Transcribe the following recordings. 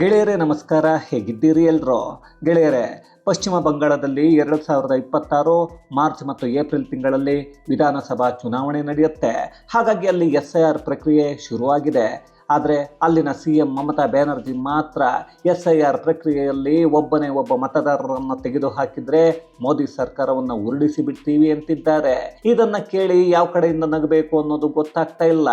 ಗೆಳೆಯರೇ, ನಮಸ್ಕಾರ. ಹೇಗಿದ್ದೀರಿ ಎಲ್ಲರು ಗೆಳೆಯರೇ, ಪಶ್ಚಿಮ ಬಂಗಾಳದಲ್ಲಿ ಎರಡು ಸಾವಿರದ ಇಪ್ಪತ್ತಾರು ಮಾರ್ಚ್ ಮತ್ತು ಏಪ್ರಿಲ್ ತಿಂಗಳಲ್ಲಿ ವಿಧಾನಸಭಾ ಚುನಾವಣೆ ನಡೆಯುತ್ತೆ. ಹಾಗಾಗಿ ಅಲ್ಲಿ ಎಸ್ ಐ ಆರ್ ಪ್ರಕ್ರಿಯೆ ಶುರುವಾಗಿದೆ. ಆದರೆ ಅಲ್ಲಿನ ಸಿ ಎಂ ಮಮತಾ ಬ್ಯಾನರ್ಜಿ ಮಾತ್ರ ಎಸ್ ಐ ಆರ್ ಪ್ರಕ್ರಿಯೆಯಲ್ಲಿ ಒಬ್ಬನೇ ಒಬ್ಬ ಮತದಾರರನ್ನು ತೆಗೆದು ಹಾಕಿದ್ರೆ ಮೋದಿ ಸರ್ಕಾರವನ್ನು ಉರುಳಿಸಿ ಬಿಡ್ತೀವಿ ಅಂತಿದ್ದಾರೆ. ಇದನ್ನ ಕೇಳಿ ಯಾವ ಕಡೆಯಿಂದ ನಗಬೇಕು ಅನ್ನೋದು ಗೊತ್ತಾಗ್ತಾ ಇಲ್ಲ.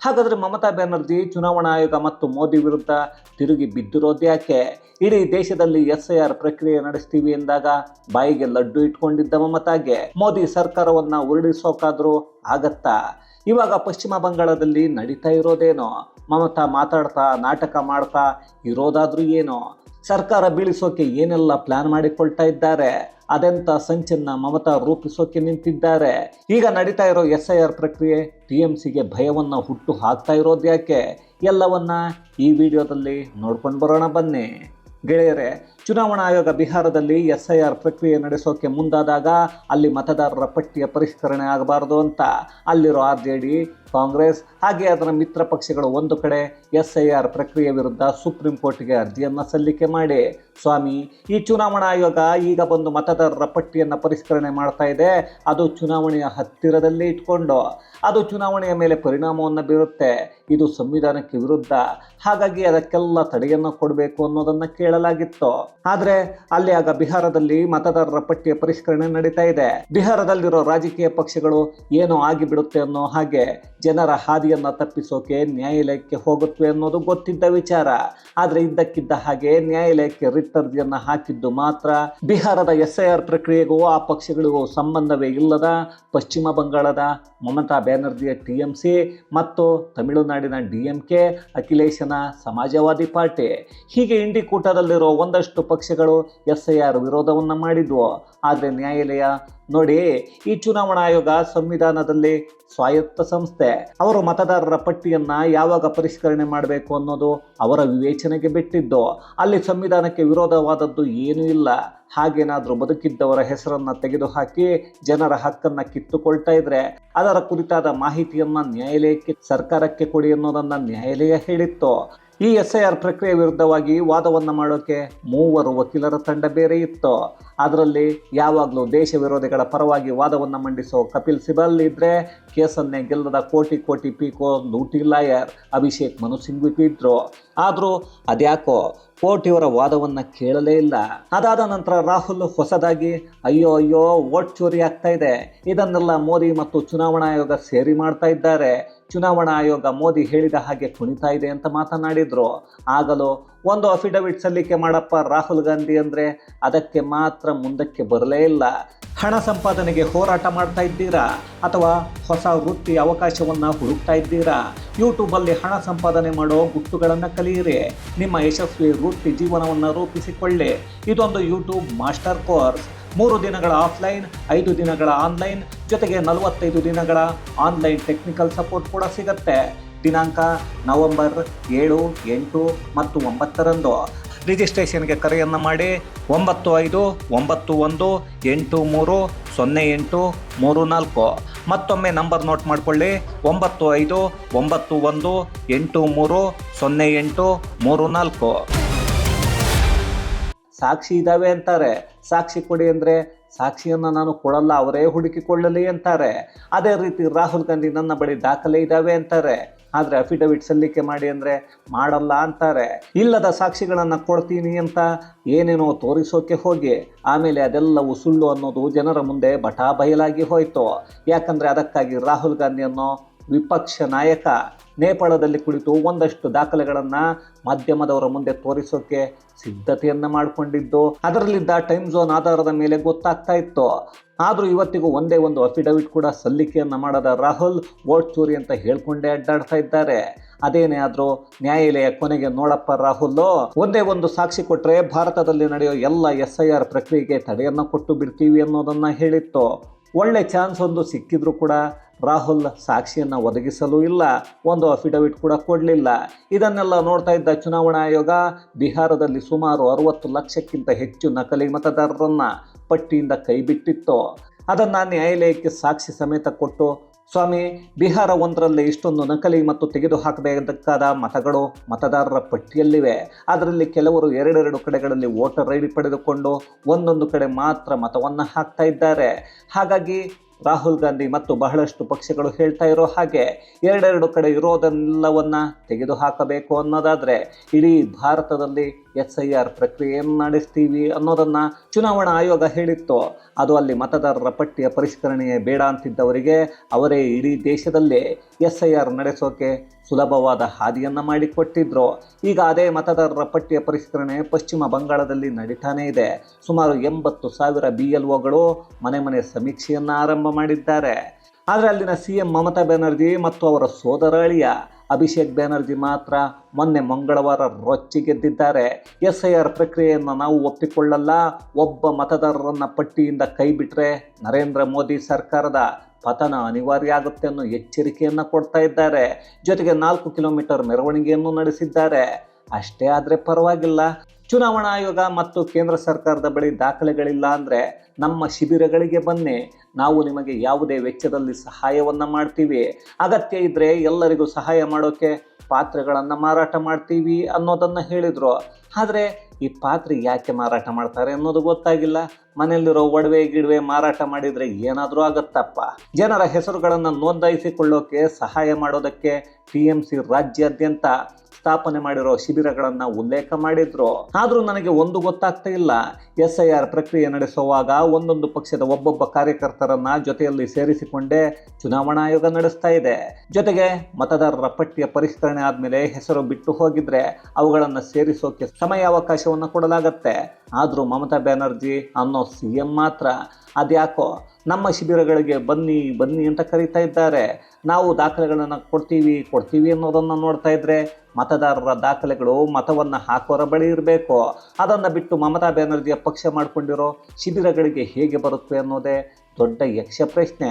ಹಾಗಾದ್ರೆ ಮಮತಾ ಬ್ಯಾನರ್ಜಿ ಚುನಾವಣಾ ಆಯೋಗ ಮತ್ತು ಮೋದಿ ವಿರುದ್ಧ ತಿರುಗಿ ಬಿದ್ದಿರೋದು ಯಾಕೆ? ಇಡೀ ದೇಶದಲ್ಲಿ ಎಸ್ ಐ ಆರ್ ಪ್ರಕ್ರಿಯೆ ನಡೆಸ್ತೀವಿ ಎಂದಾಗ ಬಾಯಿಗೆ ಲಡ್ಡು ಇಟ್ಕೊಂಡಿದ್ದ ಮಮತಾಗೆ ಮೋದಿ ಸರ್ಕಾರವನ್ನ ಉರುಳಿಸೋಕಾದ್ರೂ ಆಗತ್ತಾ? ಇವಾಗ ಪಶ್ಚಿಮ ಬಂಗಾಳದಲ್ಲಿ ನಡೀತಾ ಇರೋದೇನೋ? ಮಮತಾ ಮಾತಾಡ್ತಾ, ನಾಟಕ ಮಾಡ್ತಾ, ಇರೋದಾದ್ರೂ ಏನೋ. ಸರ್ಕಾರ ಬೀಳಿಸೋಕೆ ಏನೆಲ್ಲ ಪ್ಲಾನ್ ಮಾಡಿಕೊಳ್ತಾ ಇದ್ದಾರೆ? ಅದೆಂತ ಸಂಚನ್ನ ಮಮತಾ ರೂಪಿಸೋಕೆ ನಿಂತಿದ್ದಾರೆ? ಈಗ ನಡೀತಾ ಇರೋ ಎಸ್ ಐ ಆರ್ ಪ್ರಕ್ರಿಯೆ ಟಿ ಎಂ ಸಿಗೆ ಭಯವನ್ನ ಹುಟ್ಟು ಹಾಕ್ತಾ ಇರೋದು ಯಾಕೆ? ಎಲ್ಲವನ್ನ ಈ ವಿಡಿಯೋದಲ್ಲಿ ನೋಡ್ಕೊಂಡು ಬರೋಣ ಬನ್ನಿ. ಗೆಳೆಯರೆ ಚುನಾವಣಾ ಆಯೋಗ ಬಿಹಾರದಲ್ಲಿ ಎಸ್ಐಆರ್ ಪ್ರಕ್ರಿಯೆ ನಡೆಸೋಕೆ ಮುಂದಾದಾಗ ಅಲ್ಲಿ ಮತದಾರರ ಪಟ್ಟಿಯ ಪರಿಷ್ಕರಣೆ ಆಗಬಾರದು ಅಂತ. ಅಲ್ಲಿರೋ ಆರ್ ಜೆ ಡಿ, ಕಾಂಗ್ರೆಸ್ ಹಾಗೆ ಅದರ ಮಿತ್ರ ಪಕ್ಷಗಳು ಒಂದು ಕಡೆ ಎಸ್ ಐ ಆರ್ ಪ್ರಕ್ರಿಯೆ ವಿರುದ್ಧ ಸುಪ್ರೀಂ ಕೋರ್ಟ್ಗೆ ಅರ್ಜಿಯನ್ನು ಸಲ್ಲಿಕೆ ಮಾಡಿ. ಸ್ವಾಮಿ, ಈ ಚುನಾವಣಾ ಆಯೋಗ ಈಗ ಬಂದು ಮತದಾರರ ಪಟ್ಟಿಯನ್ನು ಪರಿಷ್ಕರಣೆ ಮಾಡ್ತಾ ಇದೆ. ಅದು ಚುನಾವಣೆಯ ಹತ್ತಿರದಲ್ಲೇ ಇಟ್ಕೊಂಡು ಅದು ಚುನಾವಣೆಯ ಮೇಲೆ ಪರಿಣಾಮವನ್ನು ಬೀರುತ್ತೆ. ಇದು ಸಂವಿಧಾನಕ್ಕೆ ವಿರುದ್ಧ. ಹಾಗಾಗಿ ಅದಕ್ಕೆಲ್ಲ ತಡೆಯನ್ನು ಕೊಡಬೇಕು ಅನ್ನೋದನ್ನು ಕೇಳಲಾಗಿತ್ತು. ಆದರೆ ಅಲ್ಲಿ ಆಗ ಬಿಹಾರದಲ್ಲಿ ಮತದಾರರ ಪಟ್ಟಿಯ ಪರಿಷ್ಕರಣೆ ನಡೀತಾ ಇದೆ. ಬಿಹಾರದಲ್ಲಿರೋ ರಾಜಕೀಯ ಪಕ್ಷಗಳು ಏನೋ ಆಗಿಬಿಡುತ್ತೆ ಅನ್ನೋ ಹಾಗೆ ಜನರ ಹಾದಿಯನ್ನ ತಪ್ಪಿಸೋಕೆ ನ್ಯಾಯಾಲಯಕ್ಕೆ ಹೋಗುತ್ತವೆ ಅನ್ನೋದು ಗೊತ್ತಿದ್ದ ವಿಚಾರ. ಆದ್ರೆ ಇದ್ದಕ್ಕಿದ್ದ ಹಾಗೆ ನ್ಯಾಯಾಲಯಕ್ಕೆ ರಿಟ್ ಅರ್ಜಿಯನ್ನ ಹಾಕಿದ್ದು ಮಾತ್ರ. ಬಿಹಾರದ ಎಸ್ ಐ ಆರ್ ಪ್ರಕ್ರಿಯೆಗೂ ಆ ಪಕ್ಷಗಳಿಗೂ ಸಂಬಂಧವೇ ಇಲ್ಲದ ಪಶ್ಚಿಮ ಬಂಗಾಳದ ಮಮತಾ ಬ್ಯಾನರ್ಜಿಯ ಟಿ ಎಂ ಸಿ ಮತ್ತು ತಮಿಳುನಾಡಿನ ಡಿಎಂಕೆ ಅಖಿಲೇಶನ ಸಮಾಜವಾದಿ ಪಾರ್ಟಿ. ಹೀಗೆ ಇಂಡಿಕೂಟದಲ್ಲಿರೋ ಒಂದಷ್ಟು ಪಕ್ಷಗಳು ಎಸ್ ಐ ಆರ್ ವಿರೋಧವನ್ನು ಮಾಡಿದ್ವು. ಆದರೆ ನ್ಯಾಯಾಲಯ, ನೋಡಿ, ಈ ಚುನಾವಣಾ ಆಯೋಗ ಸಂವಿಧಾನದಲ್ಲಿ ಸ್ವಾಯತ್ತ ಸಂಸ್ಥೆ. ಅವರು ಮತದಾರರ ಪಟ್ಟಿಯನ್ನ ಯಾವಾಗ ಪರಿಷ್ಕರಣೆ ಮಾಡಬೇಕು ಅನ್ನೋದು ಅವರ ವಿವೇಚನೆಗೆ ಬಿಟ್ಟಿದ್ದು. ಅಲ್ಲಿ ಸಂವಿಧಾನಕ್ಕೆ ವಿರೋಧವಾದದ್ದು ಏನೂ ಇಲ್ಲ. ಹಾಗೇನಾದರೂ ಬದುಕಿದ್ದವರ ಹೆಸರನ್ನು ತೆಗೆದುಹಾಕಿ ಜನರ ಹಕ್ಕನ್ನ ಕಿತ್ತುಕೊಳ್ತಾ ಇದ್ರೆ ಅದರ ಕುರಿತಾದ ಮಾಹಿತಿಯನ್ನು ನ್ಯಾಯಾಲಯಕ್ಕೆ, ಸರ್ಕಾರಕ್ಕೆ ಕೊಡಿ ಅನ್ನೋದನ್ನ ನ್ಯಾಯಾಲಯ ಹೇಳಿತ್ತು. ಈ ಎಸ್ ಐ ಆರ್ ಪ್ರಕ್ರಿಯೆ ವಿರುದ್ಧವಾಗಿ ವಾದವನ್ನು ಮಾಡೋಕೆ ಮೂವರು ವಕೀಲರ ತಂಡ ಬೇರೆ ಇತ್ತು. ಅದರಲ್ಲಿ ಯಾವಾಗಲೂ ದೇಶ ವಿರೋಧಿಗಳ ಪರವಾಗಿ ವಾದವನ್ನು ಮಂಡಿಸೋ ಕಪಿಲ್ ಸಿಬಲ್ ಇದ್ರೆ ಕೇಸನ್ನೇ ಗೆಲ್ಲದ ಕೋಟಿ ಕೋಟಿ ಪೀಕೋ ಲೂಟಿ ಲಾಯರ್ ಅಭಿಷೇಕ್ ಮನು ಸಿಂಘ್ವಿ ಇದ್ದರು ಆದರೂ ಅದ್ಯಾಕೋ ವಾದವನ್ನು ವಾದವನ್ನ ಕೇಳಲೇ ಇಲ್ಲ. ಅದಾದ ನಂತರ ರಾಹುಲ್ ಹೊಸದಾಗಿ ಅಯ್ಯೋ ಅಯ್ಯೋ ಓಟ್ ಚೋರಿ ಆಗ್ತಾ ಇದೆ. ಇದನ್ನೆಲ್ಲ ಮೋದಿ ಮತ್ತು ಚುನಾವಣಾ ಆಯೋಗ ಸೇರಿ ಮಾಡ್ತಾ ಇದ್ದಾರೆ. ಚುನಾವಣಾ ಆಯೋಗ ಮೋದಿ ಹೇಳಿದ ಹಾಗೆ ಕುಣಿತಾ ಇದೆ ಅಂತ ಮಾತನಾಡಿದರು. ಆಗಲೂ ಒಂದು ಅಫಿಡವಿಟ್ ಸಲ್ಲಿಕೆ ಮಾಡಪ್ಪ ರಾಹುಲ್ ಗಾಂಧಿ ಅಂದರೆ ಅದಕ್ಕೆ ಮಾತ್ರ ಮುಂದಕ್ಕೆ ಬರಲೇ ಇಲ್ಲ. ಹಣ ಸಂಪಾದನೆಗೆ ಹೋರಾಟ ಮಾಡ್ತಾ ಇದ್ದೀರಾ? ಅಥವಾ ಹೊಸ ವೃತ್ತಿ ಅವಕಾಶವನ್ನು ಹುಡುಕ್ತಾ ಇದ್ದೀರಾ? ಯೂಟ್ಯೂಬಲ್ಲಿ ಹಣ ಸಂಪಾದನೆ ಮಾಡೋ ಗುಟ್ಟುಗಳನ್ನು ಕಲಿಯಿರಿ. ನಿಮ್ಮ ಯಶಸ್ವಿ ವೃತ್ತಿ ಜೀವನವನ್ನು ರೂಪಿಸಿಕೊಳ್ಳಿ. ಇದೊಂದು ಯೂಟ್ಯೂಬ್ ಮಾಸ್ಟರ್ ಕೋರ್ಸ್. ಮೂರು ದಿನಗಳ ಆಫ್ಲೈನ್, ಐದು ದಿನಗಳ ಆನ್ಲೈನ್, ಜೊತೆಗೆ ನಲವತ್ತೈದು ದಿನಗಳ ಆನ್ಲೈನ್ ಟೆಕ್ನಿಕಲ್ ಸಪೋರ್ಟ್ ಕೂಡ ಸಿಗುತ್ತೆ. ದಿನಾಂಕ ನವೆಂಬರ್ ಏಳು, ಎಂಟು ಮತ್ತು ಒಂಬತ್ತರಂದು. ರಿಜಿಸ್ಟ್ರೇಷನ್ಗೆ ಕರೆಯನ್ನು ಮಾಡಿ ಒಂಬತ್ತು ಐದು, ಒಂಬತ್ತು ಒಂದು, ಎಂಟು ಮೂರು, ಸೊನ್ನೆ ಎಂಟು, ಮೂರು ನಾಲ್ಕು. ಮತ್ತೊಮ್ಮೆ ನಂಬರ್ ನೋಟ್ ಮಾಡಿಕೊಳ್ಳಿ. ಒಂಬತ್ತು ಐದು, ಒಂಬತ್ತು ಒಂದು, ಎಂಟು ಮೂರು, ಸೊನ್ನೆ ಎಂಟು, ಮೂರು ನಾಲ್ಕು. ಸಾಕ್ಷಿ ಇದ್ದಾವೆ ಅಂತಾರೆ. ಸಾಕ್ಷಿ ಕೊಡಿ ಅಂದರೆ ಸಾಕ್ಷಿಯನ್ನು ನಾನು ಕೊಡಲ್ಲ, ಅವರೇ ಹುಡುಕಿಕೊಳ್ಳಲಿ ಅಂತಾರೆ. ಅದೇ ರೀತಿ ರಾಹುಲ್ ಗಾಂಧಿ ನನ್ನ ಬಳಿ ದಾಖಲೆ ಇದ್ದಾವೆ ಅಂತಾರೆ. ಆದರೆ ಅಫಿಡವಿಟ್ ಸಲ್ಲಿಕೆ ಮಾಡಿ ಅಂದರೆ ಮಾಡಲ್ಲ ಅಂತಾರೆ. ಇಲ್ಲದ ಸಾಕ್ಷಿಗಳನ್ನು ಕೊಡ್ತೀನಿ ಅಂತ ಏನೇನೋ ತೋರಿಸೋಕೆ ಹೋಗಿ, ಆಮೇಲೆ ಅದೆಲ್ಲವೂ ಸುಳ್ಳು ಅನ್ನೋದು ಜನರ ಮುಂದೆ ಬಟಾ ಬಯಲಾಗಿ ಹೋಯಿತು. ಯಾಕಂದರೆ ಅದಕ್ಕಾಗಿ ರಾಹುಲ್ ಗಾಂಧಿ ಅನ್ನೋ ವಿಪಕ್ಷ ನಾಯಕ ನೇಪಾಳದಲ್ಲಿ ಕುಳಿತು ಒಂದಷ್ಟು ದಾಖಲೆಗಳನ್ನು ಮಾಧ್ಯಮದವರ ಮುಂದೆ ತೋರಿಸೋಕೆ ಸಿದ್ಧತೆಯನ್ನು ಮಾಡಿಕೊಂಡಿದ್ದು. ಅದರಲ್ಲಿದ್ದ ಟೈಮ್ ಝೋನ್ ಆಧಾರದ ಮೇಲೆ ಗೊತ್ತಾಗ್ತಾ ಇತ್ತು. ಆದರೂ ಇವತ್ತಿಗೂ ಒಂದೇ ಒಂದು ಅಫಿಡವಿಟ್ ಕೂಡ ಸಲ್ಲಿಕೆಯನ್ನು ಮಾಡದ ರಾಹುಲ್ ವೋಟ್ ಚೂರಿ ಅಂತ ಹೇಳ್ಕೊಂಡೇ ಅಡ್ಡಾಡ್ತಾ ಇದ್ದಾರೆ. ಅದೇನೇ ಆದರೂ ನ್ಯಾಯಾಲಯ ಕೊನೆಗೆ ನೋಡಪ್ಪ ರಾಹುಲ್, ಒಂದೇ ಒಂದು ಸಾಕ್ಷಿ ಕೊಟ್ಟರೆ ಭಾರತದಲ್ಲಿ ನಡೆಯೋ ಎಲ್ಲ ಎಸ್ ಐ ಆರ್ ಪ್ರಕ್ರಿಯೆಗೆ ತಡೆಯನ್ನು ಕೊಟ್ಟು ಬಿಡ್ತೀವಿ ಅನ್ನೋದನ್ನು ಹೇಳಿತ್ತು. ಒಳ್ಳೆ ಚಾನ್ಸ್ ಒಂದು ಸಿಕ್ಕಿದ್ರು ಕೂಡ ರಾಹುಲ್ ಸಾಕ್ಷಿಯನ್ನು ಒದಗಿಸಲು ಇಲ್ಲ, ಒಂದು ಅಫಿಡವಿಟ್ ಕೂಡ ಕೊಡಲಿಲ್ಲ. ಇದನ್ನೆಲ್ಲ ನೋಡ್ತಾ ಇದ್ದ ಚುನಾವಣಾ ಆಯೋಗ, ಬಿಹಾರದಲ್ಲಿ ಸುಮಾರು ಅರವತ್ತು ಲಕ್ಷಕ್ಕಿಂತ ಹೆಚ್ಚು ನಕಲಿ ಮತದಾರರನ್ನ ಪಟ್ಟಿಯಿಂದ ಕೈಬಿಟ್ಟಿತ್ತು ಅದನ್ನು ನ್ಯಾಯಾಲಯಕ್ಕೆ ಸಾಕ್ಷಿ ಸಮೇತ ಕೊಟ್ಟು, ಸ್ವಾಮಿ, ಬಿಹಾರ ಒಂದರಲ್ಲಿ ಇಷ್ಟೊಂದು ನಕಲಿ ಮತ್ತು ತೆಗೆದುಹಾಕಬೇಕಾದ ಮತಗಳು ಮತದಾರರ ಪಟ್ಟಿಯಲ್ಲಿವೆ. ಅದರಲ್ಲಿ ಕೆಲವರು ಎರಡೆರಡು ಕಡೆಗಳಲ್ಲಿ ವೋಟರ್ ಐ ಪಡೆದುಕೊಂಡು ಒಂದೊಂದು ಕಡೆ ಮಾತ್ರ ಮತವನ್ನು ಹಾಕ್ತಾ ಇದ್ದಾರೆ. ಹಾಗಾಗಿ ರಾಹುಲ್ ಗಾಂಧಿ ಮತ್ತು ಬಹಳಷ್ಟು ಪಕ್ಷಗಳು ಹೇಳ್ತಾ ಇರೋ ಹಾಗೆ ಎರಡೆರಡು ಕಡೆ ಇರೋದೆಲ್ಲವನ್ನ ತೆಗೆದು ಹಾಕಬೇಕು ಅನ್ನೋದಾದ್ರೆ ಇಡೀ ಭಾರತದಲ್ಲಿ ಎಸ್ ಐ ಆರ್ ಪ್ರಕ್ರಿಯೆಯನ್ನು ನಡೆಸ್ತೀವಿ ಅನ್ನೋದನ್ನು ಚುನಾವಣಾ ಆಯೋಗ ಹೇಳಿತ್ತು. ಅದು ಅಲ್ಲಿ ಮತದಾರರ ಪಟ್ಟಿಯ ಪರಿಷ್ಕರಣೆಯೇ ಬೇಡ ಅಂತಿದ್ದವರಿಗೆ ಅವರೇ ಇಡೀ ದೇಶದಲ್ಲಿ ಎಸ್ ಐ ಆರ್ ನಡೆಸೋಕೆ ಸುಲಭವಾದ ಹಾದಿಯನ್ನು ಮಾಡಿಕೊಟ್ಟಿದ್ರು. ಈಗ ಅದೇ ಮತದಾರರ ಪಟ್ಟಿಯ ಪರಿಷ್ಕರಣೆ ಪಶ್ಚಿಮ ಬಂಗಾಳದಲ್ಲಿ ನಡೀತಾನೇ ಇದೆ. ಸುಮಾರು ಎಂಬತ್ತು ಸಾವಿರ ಬಿ ಎಲ್ ಒಗಳು ಮನೆ ಮನೆ ಸಮೀಕ್ಷೆಯನ್ನು ಆರಂಭ ಮಾಡಿದ್ದಾರೆ. ಆದರೆ ಅಲ್ಲಿನ ಸಿ ಎಂ ಮಮತಾ ಬ್ಯಾನರ್ಜಿ ಮತ್ತು ಅವರ ಸೋದರ ಅಳಿಯ ಅಭಿಷೇಕ್ ಬ್ಯಾನರ್ಜಿ ಮಾತ್ರ ಮೊನ್ನೆ ಮಂಗಳವಾರ ರೊಚ್ಚಿ ಗೆದ್ದಿದ್ದಾರೆ. ಎಸ್ ಐ ಆರ್ ಪ್ರಕ್ರಿಯೆಯನ್ನು ನಾವು ಒಪ್ಪಿಕೊಳ್ಳಲ್ಲ. ಒಬ್ಬ ಮತದಾರರನ್ನ ಪಟ್ಟಿಯಿಂದ ಕೈ ಬಿಟ್ರೆ ನರೇಂದ್ರ ಮೋದಿ ಸರ್ಕಾರದ ಪತನ ಅನಿವಾರ್ಯ ಆಗುತ್ತೆ ಅನ್ನೋ ಎಚ್ಚರಿಕೆಯನ್ನು ಕೊಡ್ತಾ ಇದ್ದಾರೆ. ಜೊತೆಗೆ ನಾಲ್ಕು ಕಿಲೋಮೀಟರ್ ಮೆರವಣಿಗೆಯನ್ನು ನಡೆಸಿದ್ದಾರೆ. ಅಷ್ಟೇ ಆದರೆ ಪರವಾಗಿಲ್ಲ. ಚುನಾವಣಾ ಆಯೋಗ ಮತ್ತು ಕೇಂದ್ರ ಸರ್ಕಾರದ ಬಳಿ ದಾಖಲೆಗಳಿಲ್ಲ ಅಂದರೆ ನಮ್ಮ ಶಿಬಿರಗಳಿಗೆ ಬನ್ನಿ. ನಾವು ನಿಮಗೆ ಯಾವುದೇ ವೆಚ್ಚದಲ್ಲಿ ಸಹಾಯವನ್ನು ಮಾಡ್ತೀವಿ. ಅಗತ್ಯ ಇದ್ದರೆ ಎಲ್ಲರಿಗೂ ಸಹಾಯ ಮಾಡೋಕ್ಕೆ ಪಾತ್ರೆಗಳನ್ನು ಮಾರಾಟ ಮಾಡ್ತೀವಿ ಅನ್ನೋದನ್ನು ಹೇಳಿದರು. ಆದರೆ ಈ ಪಾತ್ರೆ ಯಾಕೆ ಮಾರಾಟ ಮಾಡ್ತಾರೆ ಅನ್ನೋದು ಗೊತ್ತಾಗಿಲ್ಲ. ಮನೆಯಲ್ಲಿರೋ ಒಡವೆ, ಗಿಡವೆ ಮಾರಾಟ ಮಾಡಿದರೆ ಏನಾದರೂ ಆಗುತ್ತಪ್ಪ. ಜನರ ಹೆಸರುಗಳನ್ನು ನೋಂದಾಯಿಸಿಕೊಳ್ಳೋಕೆ ಸಹಾಯ ಮಾಡೋದಕ್ಕೆ ಟಿ ಎಂ ಸಿ ರಾಜ್ಯಾದ್ಯಂತ ಸ್ಥಾಪನೆ ಮಾಡಿರೋ ಶಿಬಿರಗಳನ್ನು ಉಲ್ಲೇಖ ಮಾಡಿದ್ರು. ಆದರೂ ನನಗೆ ಒಂದು ಗೊತ್ತಾಗ್ತಾ ಇಲ್ಲ. ಎಸ್ ಐ ಆರ್ ಪ್ರಕ್ರಿಯೆ ನಡೆಸುವಾಗ ಒಂದೊಂದು ಪಕ್ಷದ ಒಬ್ಬೊಬ್ಬ ಕಾರ್ಯಕರ್ತರನ್ನ ಜೊತೆಯಲ್ಲಿ ಸೇರಿಸಿಕೊಂಡೇ ಚುನಾವಣಾ ಆಯೋಗ ನಡೆಸ್ತಾ ಇದೆ. ಜೊತೆಗೆ ಮತದಾರರ ಪಟ್ಟಿಯ ಪರಿಷ್ಕರಣೆ ಆದಮೇಲೆ ಹೆಸರು ಬಿಟ್ಟು ಹೋಗಿದ್ರೆ ಅವುಗಳನ್ನು ಸೇರಿಸೋಕೆ ಸಮಯಾವಕಾಶವನ್ನು ಕೊಡಲಾಗತ್ತೆ. ಆದರೂ ಮಮತಾ ಬ್ಯಾನರ್ಜಿ ಅನ್ನೋ ಸಿ ಎಂ ಮಾತ್ರ. ಅದ್ಯಾಕೋ ನಮ್ಮ ಶಿಬಿರಗಳಿಗೆ ಬನ್ನಿ ಬನ್ನಿ ಅಂತ ಕರೀತಾ ಇದ್ದಾರೆ. ನಾವು ದಾಖಲೆಗಳನ್ನು ಕೊಡ್ತೀವಿ ಕೊಡ್ತೀವಿ ಅನ್ನೋದನ್ನು ನೋಡ್ತಾ ಇದ್ದರೆ ಮತದಾರರ ದಾಖಲೆಗಳು ಮತವನ್ನು ಹಾಕೋರ ಬಳಿ ಇರಬೇಕು. ಅದನ್ನು ಬಿಟ್ಟು ಮಮತಾ ಬ್ಯಾನರ್ಜಿಯ ಪಕ್ಷ ಮಾಡಿಕೊಂಡಿರೋ ಶಿಬಿರಗಳಿಗೆ ಹೇಗೆ ಬರುತ್ತೆ ಅನ್ನೋದೇ ದೊಡ್ಡ ಯಕ್ಷ ಪ್ರಶ್ನೆ.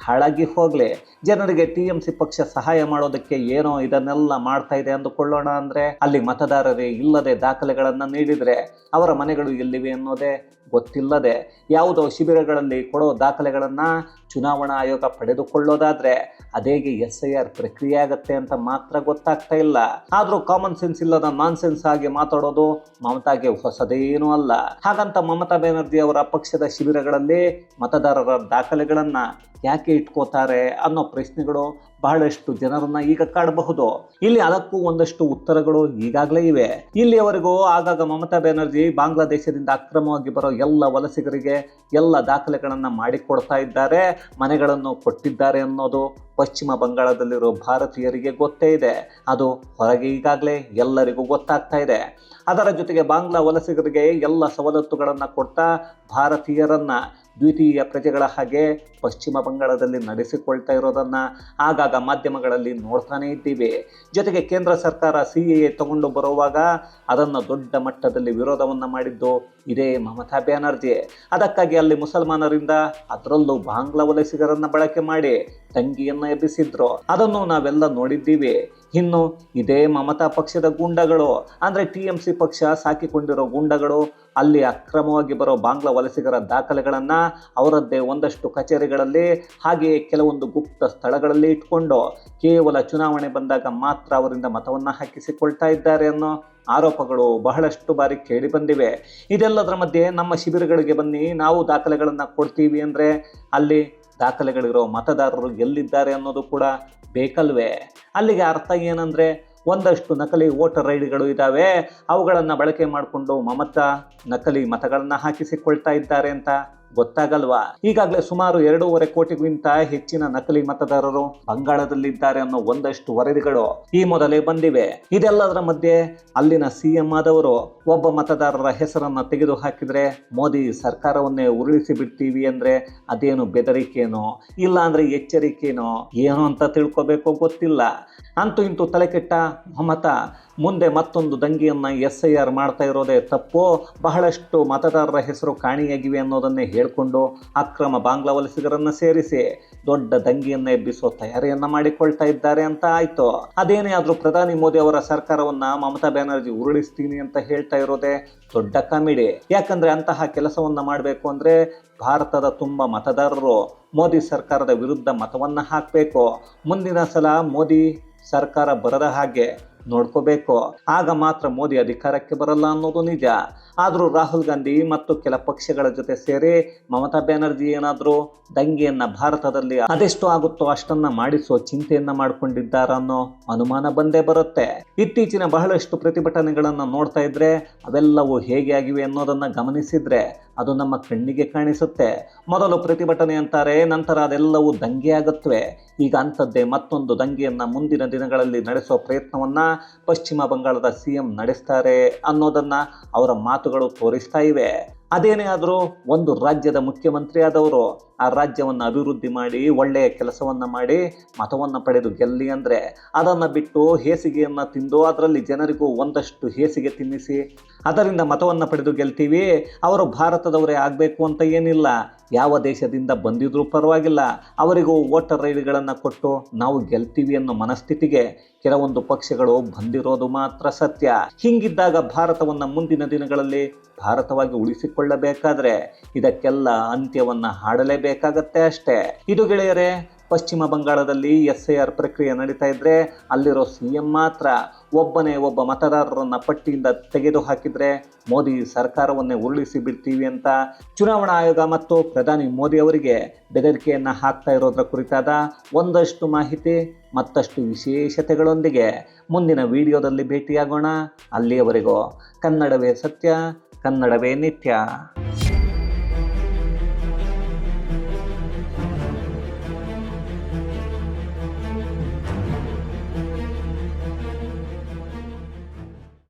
ಹಾಳಾಗಿ ಹೋಗಲಿ. ಜನರಿಗೆ ಟಿ ಎಂ ಸಿ ಪಕ್ಷ ಸಹಾಯ ಮಾಡೋದಕ್ಕೆ ಏನೋ ಇದನ್ನೆಲ್ಲ ಮಾಡ್ತಾ ಇದೆ ಅಂದುಕೊಳ್ಳೋಣ ಅಂದರೆ ಅಲ್ಲಿ ಮತದಾರರೇ ಇಲ್ಲದೆ ದಾಖಲೆಗಳನ್ನು ನೀಡಿದರೆ ಅವರ ಮನೆಗಳು ಎಲ್ಲಿವೆ ಅನ್ನೋದೇ ಗೊತ್ತಿಲ್ಲದೆ ಯಾವುದೋ ಶಿಬಿರಗಳಲ್ಲಿ ಕೊಡೋ ದಾಖಲೆಗಳನ್ನು ಚುನಾವಣಾ ಆಯೋಗ ಪಡೆದುಕೊಳ್ಳೋದಾದರೆ ಅದೇಗೆ ಎಸ್ ಐ ಆರ್ ಪ್ರಕ್ರಿಯೆ ಆಗತ್ತೆ ಅಂತ ಮಾತ್ರ ಗೊತ್ತಾಗ್ತಾ ಇಲ್ಲ. ಆದರೂ ಕಾಮನ್ ಸೆನ್ಸ್ ಇಲ್ಲದ ನಾನ್ ಸೆನ್ಸ್ ಆಗಿ ಮಾತಾಡೋದು ಮಮತಾಗೆ ಹೊಸದೇನೂ ಅಲ್ಲ. ಹಾಗಂತ ಮಮತಾ ಬ್ಯಾನರ್ಜಿ ಅವರ ಪಕ್ಷದ ಶಿಬಿರಗಳಲ್ಲಿ ಮತದಾರರ ದಾಖಲೆಗಳನ್ನು ಯಾಕೆ ಇಟ್ಕೋತಾರೆ ಅನ್ನೋ ಪ್ರಶ್ನೆಗಳು ಬಹಳಷ್ಟು ಜನರನ್ನ ಈಗ ಕಾಡಬಹುದು. ಇಲ್ಲಿ ಅದಕ್ಕೂ ಒಂದಷ್ಟು ಉತ್ತರಗಳು ಈಗಾಗಲೇ ಇವೆ. ಇಲ್ಲಿಯವರೆಗೂ ಆಗಾಗ ಮಮತಾ ಬ್ಯಾನರ್ಜಿ ಬಾಂಗ್ಲಾದೇಶದಿಂದ ಅಕ್ರಮವಾಗಿ ಬರೋ ಎಲ್ಲ ವಲಸಿಗರಿಗೆ ಎಲ್ಲ ದಾಖಲೆಗಳನ್ನು ಮಾಡಿಕೊಡ್ತಾ ಇದ್ದಾರೆ. ಮನೆಗಳನ್ನು ಕೊಟ್ಟಿದ್ದಾರೆ ಅನ್ನೋದು ಪಶ್ಚಿಮ ಬಂಗಾಳದಲ್ಲಿರೋ ಭಾರತೀಯರಿಗೆ ಗೊತ್ತೇ ಇದೆ. ಅದು ಹೊರಗೆ ಈಗಾಗಲೇ ಎಲ್ಲರಿಗೂ ಗೊತ್ತಾಗ್ತಾ ಇದೆ. ಅದರ ಜೊತೆಗೆ ಬಾಂಗ್ಲಾ ವಲಸಿಗರಿಗೆ ಎಲ್ಲ ಸವಲತ್ತುಗಳನ್ನು ಕೊಡ್ತಾ ಭಾರತೀಯರನ್ನ ದ್ವಿತೀಯ ಪ್ರಜೆಗಳ ಹಾಗೆ ಪಶ್ಚಿಮ ಬಂಗಾಳದಲ್ಲಿ ನಡೆಸಿಕೊಳ್ತಾ ಇರೋದನ್ನು ಆಗಾಗ ಮಾಧ್ಯಮಗಳಲ್ಲಿ ನೋಡ್ತಾನೆ ಇದ್ದೀವಿ. ಜೊತೆಗೆ ಕೇಂದ್ರ ಸರ್ಕಾರ ಸಿ ಎ ತಗೊಂಡು ಬರುವಾಗ ಅದನ್ನು ದೊಡ್ಡ ಮಟ್ಟದಲ್ಲಿ ವಿರೋಧವನ್ನು ಮಾಡಿದ್ದು ಇದೇ ಮಮತಾ ಬ್ಯಾನರ್ಜಿ. ಅದಕ್ಕಾಗಿ ಅಲ್ಲಿ ಮುಸಲ್ಮಾನರಿಂದ ಅದರಲ್ಲೂ ಬಾಂಗ್ಲಾ ವಲಸಿಗರನ್ನು ಬಳಕೆ ಮಾಡಿ ತಂಗಿಯನ್ನು ಎಬ್ಬಿಸಿದ್ರು. ಅದನ್ನು ನಾವೆಲ್ಲ ನೋಡಿದ್ದೀವಿ. ಇನ್ನು ಇದೇ ಮಮತಾ ಪಕ್ಷದ ಗುಂಡಗಳು. ಅಂದರೆ ಟಿ ಎಂ ಸಿ ಪಕ್ಷ ಸಾಕಿಕೊಂಡಿರೋ ಗುಂಡಗಳು, ಅಲ್ಲಿ ಅಕ್ರಮವಾಗಿ ಬರೋ ಬಾಂಗ್ಲಾ ವಲಸಿಗರ ದಾಖಲೆಗಳನ್ನು ಅವರದ್ದೇ ಒಂದಷ್ಟು ಕಚೇರಿಗಳಲ್ಲಿ, ಹಾಗೆಯೇ ಕೆಲವೊಂದು ಗುಪ್ತ ಸ್ಥಳಗಳಲ್ಲಿ ಇಟ್ಕೊಂಡು ಕೇವಲ ಚುನಾವಣೆ ಬಂದಾಗ ಮಾತ್ರ ಅವರಿಂದ ಮತವನ್ನು ಹಾಕಿಸಿಕೊಳ್ತಾ ಇದ್ದಾರೆ ಅನ್ನೋ ಆರೋಪಗಳು ಬಹಳಷ್ಟು ಬಾರಿ ಕೇಳಿ ಬಂದಿವೆ. ಇದೆಲ್ಲದರ ಮಧ್ಯೆ ನಮ್ಮ ಶಿಬಿರಗಳಿಗೆ ಬನ್ನಿ, ನಾವು ದಾಖಲೆಗಳನ್ನು ಕೊಡ್ತೀವಿ ಅಂದರೆ ಅಲ್ಲಿ ದಾಖಲೆಗಳಿರೋ ಮತದಾರರು ಎಲ್ಲಿದ್ದಾರೆ ಅನ್ನೋದು ಕೂಡ ಬೇಕಲ್ವೇ? ಅಲ್ಲಿಗೆ ಅರ್ಥ ಏನಂದರೆ ಒಂದಷ್ಟು ನಕಲಿ ವೋಟರ್ ಐಡಿಗಳು ಡಿಗಳು ಇದ್ದಾವೆ ಅವುಗಳನ್ನು ಬಳಕೆ ಮಾಡಿಕೊಂಡು ಮಮತಾ ನಕಲಿ ಮತಗಳನ್ನು ಹಾಕಿಸಿಕೊಳ್ತಾ ಇದ್ದಾರೆ ಅಂತ. ಗೊತ್ತಾಗಲ್ವಾ? ಈಗಾಗಲೇ ಸುಮಾರು ಎರಡೂವರೆ ಕೋಟಿಗಿಂತ ಹೆಚ್ಚಿನ ನಕಲಿ ಮತದಾರರು ಬಂಗಾಳದಲ್ಲಿದ್ದಾರೆ ಅನ್ನೋ ಒಂದಷ್ಟು ವರದಿಗಳು ಈ ಮೊದಲೇ ಬಂದಿವೆ. ಇದೆಲ್ಲದರ ಮಧ್ಯೆ ಅಲ್ಲಿನ ಸಿಎಂ ಆದವರು ಒಬ್ಬ ಮತದಾರರ ಹೆಸರನ್ನ ತೆಗೆದು ಹಾಕಿದ್ರೆ ಮೋದಿ ಸರ್ಕಾರವನ್ನೇ ಉರುಳಿಸಿ ಬಿಡ್ತೀವಿ ಅಂದ್ರೆ ಅದೇನು ಬೆದರಿಕೆನೋ ಇಲ್ಲ ಅಂದ್ರೆ ಎಚ್ಚರಿಕೆನೋ, ಏನೋ ಅಂತ ತಿಳ್ಕೊಬೇಕೋ ಗೊತ್ತಿಲ್ಲ. ಅಂತೂ ಇಂತೂ ತಲೆಕೆಟ್ಟ ಮಮತ. ಮುಂದೆ ಮತ್ತೊಂದು ದಂಗೆಯನ್ನು ಎಸ್ ಐ ಆರ್ ಮಾಡ್ತಾ ಇರೋದೇ ತಪ್ಪೋ. ಬಹಳಷ್ಟು ಮತದಾರರ ಹೆಸರು ಕಾಣಿಯಾಗಿವೆ ಅನ್ನೋದನ್ನೇ ಹೇಳಿಕೊಂಡು ಅಕ್ರಮ ಬಾಂಗ್ಲಾ ವಲಸಿಗರನ್ನು ಸೇರಿಸಿ ದೊಡ್ಡ ದಂಗೆಯನ್ನು ಎಬ್ಬಿಸುವ ತಯಾರಿಯನ್ನು ಮಾಡಿಕೊಳ್ತಾ ಇದ್ದಾರೆ ಅಂತ ಆಯಿತು. ಅದೇನೇ ಆದರೂ ಪ್ರಧಾನಿ ಮೋದಿ ಅವರ ಸರ್ಕಾರವನ್ನು ಮಮತಾ ಬ್ಯಾನರ್ಜಿ ಉರುಳಿಸ್ತೀನಿ ಅಂತ ಹೇಳ್ತಾ ಇರೋದೇ ದೊಡ್ಡ ಕಾಮಿಡಿ. ಯಾಕಂದರೆ ಅಂತಹ ಕೆಲಸವನ್ನು ಮಾಡಬೇಕು ಅಂದರೆ ಭಾರತದ ತುಂಬ ಮತದಾರರು. ಮೋದಿ ಸರ್ಕಾರದ ವಿರುದ್ಧ ಮತವನ್ನು ಹಾಕಬೇಕು. ಮುಂದಿನ ಸಲ ಮೋದಿ ಸರ್ಕಾರ ಬರದ ಹಾಗೆ ನೋಡ್ಕೋಬೇಕು. ಆಗ ಮಾತ್ರ ಮೋದಿ ಅಧಿಕಾರಕ್ಕೆ ಬರಲ್ಲ ಅನ್ನೋದು ನಿಜ. ಆದರೂ ರಾಹುಲ್ ಗಾಂಧಿ ಮತ್ತು ಕೆಲ ಪಕ್ಷಗಳ ಜೊತೆ ಸೇರಿ ಮಮತಾ ಬ್ಯಾನರ್ಜಿ ಏನಾದರೂ ದಂಗೆಯನ್ನ ಭಾರತದಲ್ಲಿ ಅದೆಷ್ಟು ಆಗುತ್ತೋ ಅಷ್ಟನ್ನ ಮಾಡಿಸೋ ಚಿಂತೆಯನ್ನ ಮಾಡಿಕೊಂಡಿದ್ದಾರನ್ನೋ ಅನುಮಾನ ಬಂದೇ ಬರುತ್ತೆ. ಇತ್ತೀಚಿನ ಬಹಳಷ್ಟು ಪ್ರತಿಭಟನೆಗಳನ್ನ ನೋಡ್ತಾ ಇದ್ರೆ ಅವೆಲ್ಲವೂ ಹೇಗೆ ಆಗಿವೆ ಅನ್ನೋದನ್ನ ಗಮನಿಸಿದ್ರೆ ಅದು ನಮ್ಮ ಕಣ್ಣಿಗೆ ಕಾಣಿಸುತ್ತೆ. ಮೊದಲು ಪ್ರತಿಭಟನೆ ಅಂತಾರೆ, ನಂತರ ಅದೆಲ್ಲವೂ ದಂಗೆ ಆಗುತ್ತವೆ. ಈಗ ಅಂಥದ್ದೇ ಮತ್ತೊಂದು ದಂಗೆಯನ್ನು ಮುಂದಿನ ದಿನಗಳಲ್ಲಿ ನಡೆಸೋ ಪ್ರಯತ್ನವನ್ನು ಪಶ್ಚಿಮ ಬಂಗಾಳದ ಸಿ ಎಂ ನಡೆಸ್ತಾರೆ ಅನ್ನೋದನ್ನು ಅವರ ಮಾತುಗಳು ತೋರಿಸ್ತಾ ಇವೆ. ಅದೇನೇ ಆದರೂ ಒಂದು ರಾಜ್ಯದ ಮುಖ್ಯಮಂತ್ರಿ ಆದವರು ಆ ರಾಜ್ಯವನ್ನು ಅಭಿವೃದ್ಧಿ ಮಾಡಿ, ಒಳ್ಳೆಯ ಕೆಲಸವನ್ನು ಮಾಡಿ, ಮತವನ್ನು ಪಡೆದು ಗೆಲ್ಲಿ ಅಂದರೆ ಅದನ್ನು ಬಿಟ್ಟು ಹೇಸಿಗೆಯನ್ನು ತಿಂದು ಅದರಲ್ಲಿ ಜನರಿಗೂ ಒಂದಷ್ಟು ಹೇಸಿಗೆ ತಿನ್ನಿಸಿ, ಅದರಿಂದ ಮತವನ್ನು ಪಡೆದು ಗೆಲ್ತೀವಿ. ಅವರು ಭಾರತದವರೇ ಆಗಬೇಕು ಅಂತ ಏನಿಲ್ಲ. ಯಾವ ದೇಶದಿಂದ ಬಂದಿದ್ರೂ ಪರವಾಗಿಲ್ಲ. ಅವರಿಗೂ ವೋಟರ್ ಐಡಿಗಳನ್ನು ಕೊಟ್ಟು ನಾವು ಗೆಲ್ತೀವಿ ಅನ್ನೋ ಮನಸ್ಥಿತಿಗೆ ಕೆಲವೊಂದು ಪಕ್ಷಗಳು ಬಂದಿರೋದು ಮಾತ್ರ ಸತ್ಯ. ಹಿಂಗಿದ್ದಾಗ ಭಾರತವನ್ನು ಮುಂದಿನ ದಿನಗಳಲ್ಲಿ ಭಾರತವಾಗಿ ಉಳಿಸಿಕೊಳ್ಳಬೇಕಾದ್ರೆ ಇದಕ್ಕೆಲ್ಲ ಅಂತ್ಯವನ್ನ ಹಾಡಲೇಬೇಕಾಗತ್ತೆ ಅಷ್ಟೇ. ಇದು ಗೆಳೆಯರೇ, ಪಶ್ಚಿಮ ಬಂಗಾಳದಲ್ಲಿ ಎಸ್ ಐ ಆರ್ ಪ್ರಕ್ರಿಯೆ ನಡೀತಾ ಇದ್ರೆ ಅಲ್ಲಿರೋ ಸಿ ಎಂ ಮಾತ್ರ ಒಬ್ಬನೇ ಒಬ್ಬ ಮತದಾರರನ್ನ ಪಟ್ಟಿಯಿಂದ ತೆಗೆದು ಹಾಕಿದ್ರೆ ಮೋದಿ ಸರ್ಕಾರವನ್ನೇ ಉರುಳಿಸಿ ಬಿಡ್ತೀವಿ ಅಂತ ಚುನಾವಣಾ ಆಯೋಗ ಮತ್ತು ಪ್ರಧಾನಿ ಮೋದಿ ಅವರಿಗೆ ಬೆದರಿಕೆಯನ್ನ ಹಾಕ್ತಾ ಇರೋದ್ರ ಕುರಿತಾದ ಒಂದಷ್ಟು ಮಾಹಿತಿ, ಮತ್ತಷ್ಟು ವಿಶೇಷತೆಗಳೊಂದಿಗೆ ಮುಂದಿನ ವಿಡಿಯೋದಲ್ಲಿ ಭೇಟಿಯಾಗೋಣ. ಅಲ್ಲಿಯವರೆಗೂ ಕನ್ನಡವೇ ಸತ್ಯ, ಕನ್ನಡವೇ ನಿತ್ಯ.